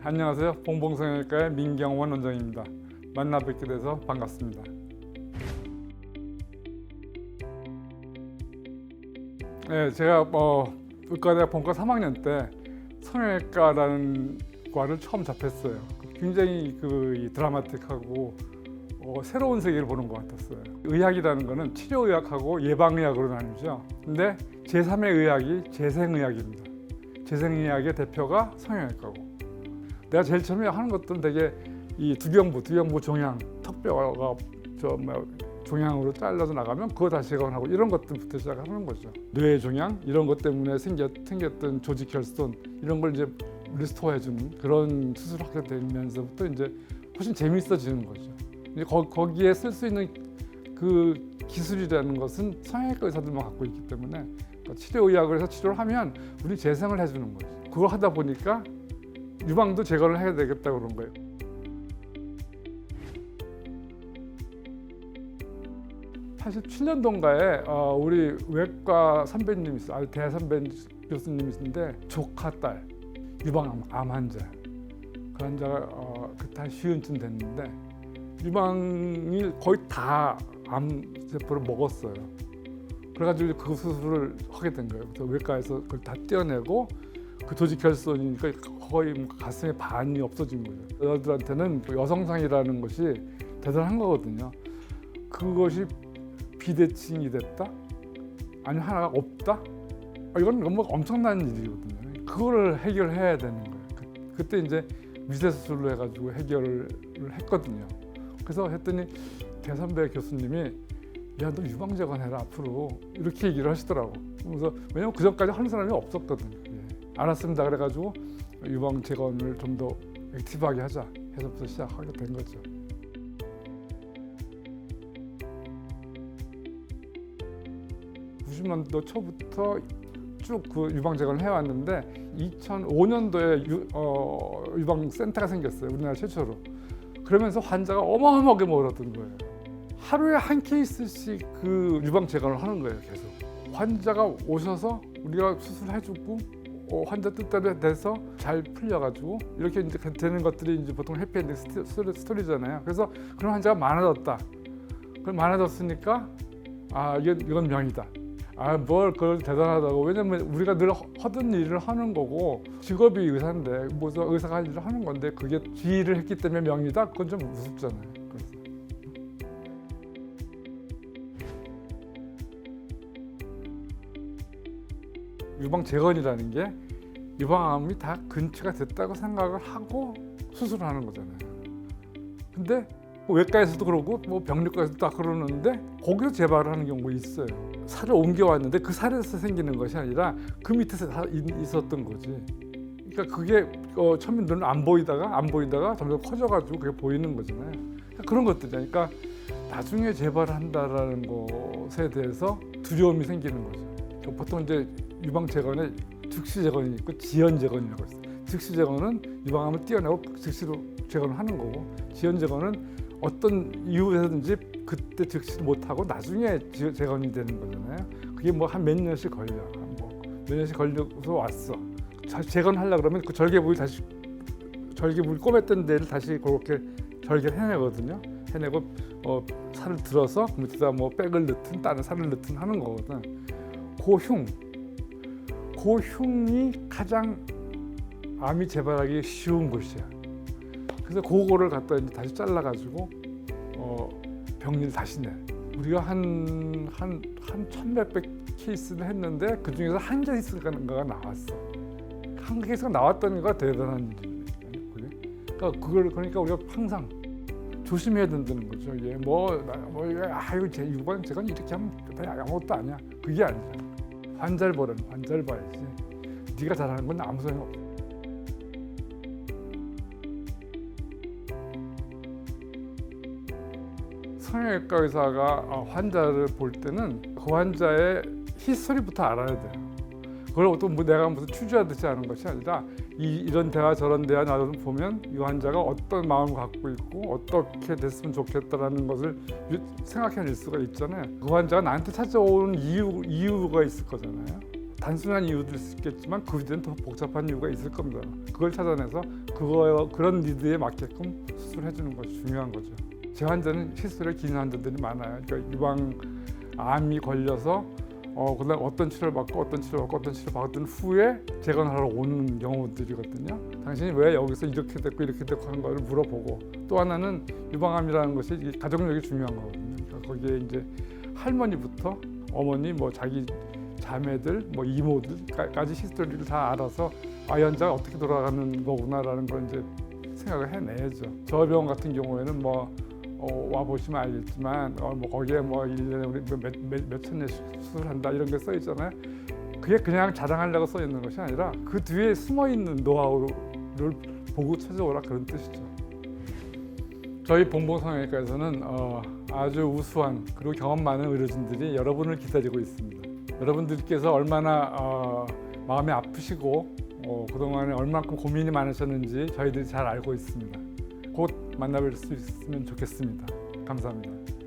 안녕하세요. 봉봉성형외과의 민경원 원장입니다. 만나 뵙게 돼서 반갑습니다. 네, 제가 어, 의과대학 본과 3학년 때 성형외과라는 과를 처음 접했어요. 굉장히 그이 드라마틱하고 어, 새로운 세계를 보는 것 같았어요. 의학이라는 거는 치료의학하고 예방의학으로 나뉘죠. 근데 제3의 의학이 재생의학입니다. 재생의학의 대표가 성형외과고 내가 제일 처음에 하는 것들은 되게 이 두경부, 두경부 종양, 턱뼈가 저뭐 종양으로 잘라서 나가면 그거 다시 개건하고 이런 것들부터 시작하는 거죠. 뇌 종양 이런 것 때문에 생겼, 생겼던 조직 결손 이런 걸 이제 리스토어해 주는 그런 수술을 하게 되면서부터 이제 훨씬 재미있어지는 거죠. 이제 거, 거기에 쓸 수 있는 그 기술이라는 것은 성형외과 의사들만 갖고 있기 때문에 그러니까 치료 의학을 해서 치료를 하면 우리 재생을 해주는 거죠. 그걸 하다 보니까 유방도 제거를 해야 되겠다 그런 거예요. (87년도인가에) 어, 우리 외과 선배님 있어 아주 대선배 교수님 있는데 조카 딸 유방암 암 환자 그 환자가 어, 그때 한 쉬운쯤 됐는데 유방이 거의 다 암 세포를 먹었어요. 그래가지고 그 수술을 하게 된 거예요. 그래서 외과에서 그걸 다 떼어내고 그 조직 결손이니까 거의 뭐 가슴에 반이 없어진 거예요. 여자들한테는 그 여성상이라는 것이 대단한 거거든요. 그것이 비대칭이 됐다? 아니 하나가 없다? 아, 이건 너무 엄청난 일이거든요. 그거를 해결해야 되는 거예요. 그, 그때 이제 미세 수술로 해가지고 해결을 했거든요. 그래서 했더니 대선배 교수님이 야 너 유방 재건 해라 앞으로 이렇게 얘기를 하시더라고. 그래서 왜냐면 그 전까지 하는 사람이 없었거든요. 예. 알았습니다. 그래가지고 유방 재건을 좀 더 액티브하게 하자 해서부터 시작하게 된 거죠. (90년도) 초부터 쭉 그 유방 재건을 해왔는데 2005년도에 유, 어, 유방 센터가 생겼어요 우리나라 최초로 그러면서 환자가 어마어마하게 몰았던 거예요 하루에 한 케이스씩 그 유방 재건을 하는 거예요 계속 환자가 오셔서 우리가 수술해주고 어, 환자 뜻대로 돼서 잘 풀려가지고 이렇게 이제 되는 것들이 이제 보통 해피엔딩 스토리, 스토리 잖아요. 그래서 그런 환자가 많아졌다. 그럼 많아졌으니까 아 이건 이건 명이다. 아 뭘 그걸 대단하다고 왜냐면 우리가 늘 허- 하던 일을 하는 거고 직업이 의사인데 뭐서 의사가 할 일을 하는 건데 그게 지휘를 했기 때문에 명이다. 그건 좀 무섭잖아요. 유방 재건이라는 게 유방암이 다 근처가 됐다고 생각을 하고 수술을 하는 거잖아요. 근데 뭐 외과에서도 그러고 뭐 병리과에서도 다 그러는데 거기서 재발을 하는 경우가 있어요. 살을 옮겨왔는데 그 살에서 생기는 것이 아니라 그 밑에서 다 있- 있었던 거지. 그러니까 그게 어, 처음에 눈은 안 보이다가 안 보이다가 점점 커져가지고 그게 보이는 거잖아요. 그러니까 그런 것들이죠. 그러니까 나중에 재발을 한다라는 것에 대해서 두려움이 생기는 거죠. 그 보통 이제 유방 재건에 즉시 재건이 있고 지연 재건이라고 있어요. 즉시 재건은 유방암을 띄어내고 즉시로 재건을 하는 거고 지연 재건은 어떤 이유에서든지 그때 즉시 못하고 나중에 지- 재건이 되는 거잖아요. 그게 뭐 한 몇 년씩 걸려요. 뭐몇 년씩 걸려서 왔어. 자- 재건하려 그러면 그 절개 부위 다시 절개 부위 꼬맸던 데를 다시 그렇게 절개를 해내거든요. 해내고 어, 살을 들어서 그 밑에다 뭐 백을 넣든 다른 살을 넣든 하는 거거든. 그 흉, 그 흉이 가장 암이 재발하기 쉬운 곳이야. 그래서 그거를 갖다 이제 다시 잘라가지고 어, 병리를 다시 내. 우리가 한 한 한 천몇백 케이스를 했는데 그 중에서 한 케이스가 나왔어. 한 케이스가 나왔다는 거가 대단한. 그게. 그러니까 그걸 그러니까 우리가 항상 조심해야 된다는 거죠. 이게 뭐뭐 이거 아유 제 유방 제가 이렇게 하면 다 아무것도 아니야. 그게 아니잖아. 환자를 보라는 환자를 봐야지. 네가 잘하는 건 아무 소용 없어. 성형외과 의사가 어, 환자를 볼 때는 그 환자의 히스토리부터 알아야 돼요. 그걸 또뭐 내가 무슨 추주하듯이 하는 것이 아니라 이, 이런 대화 저런 대화 나도 보면 이 환자가 어떤 마음을 갖고 있고 어떻게 됐으면 좋겠다라는 것을 유- 생각해낼 수가 있잖아요. 그 환자가 나한테 찾아오는 이유 이유가 있을 거잖아요. 단순한 이유도 있겠지만 그 뒤에는 더 복잡한 이유가 있을 겁니다. 그걸 찾아내서 그거 그런 니드에 맞게끔 수술해 주는 것이 중요한 거죠. 제 환자는 시술에 긴 환자들이 많아요. 그러니까 유방 암이 걸려서 어 그다음 어떤 치료를 받고 어떤 치료 받고 어떤 치료 받은 후에 재건하러 오는 경우들이거든요. 당신이 왜 여기서 이렇게 됐고 이렇게 됐고 하는 걸 물어보고 또 하나는 유방암이라는 것이 가족력이 중요한 거거든요. 그러니까 거기에 이제 할머니부터 어머니 뭐 자기 자매들 뭐 이모들까지 히스토리를 다 알아서 아이 환자가 어떻게 돌아가는 거구나라는 걸 이제 생각을 해내야죠. 저 병원 같은 경우에는 뭐 어, 와 보시면 알겠지만 어, 뭐 거기에 뭐 1년에 우리 몇, 몇, 몇천 년씩 수술한다 이런 게 써 있잖아요. 그게 그냥 자랑하려고 써 있는 것이 아니라 그 뒤에 숨어 있는 노하우를 보고 찾아오라 그런 뜻이죠. 저희 봉봉성형외과에서는 어, 아주 우수한 그리고 경험 많은 의료진들이 여러분을 기다리고 있습니다. 여러분들께서 얼마나 어, 마음이 아프시고 어, 그동안에 얼마큼 고민이 많으셨는지 저희들이 잘 알고 있습니다. 곧 만나뵐 수 있으면 좋겠습니다. 감사합니다.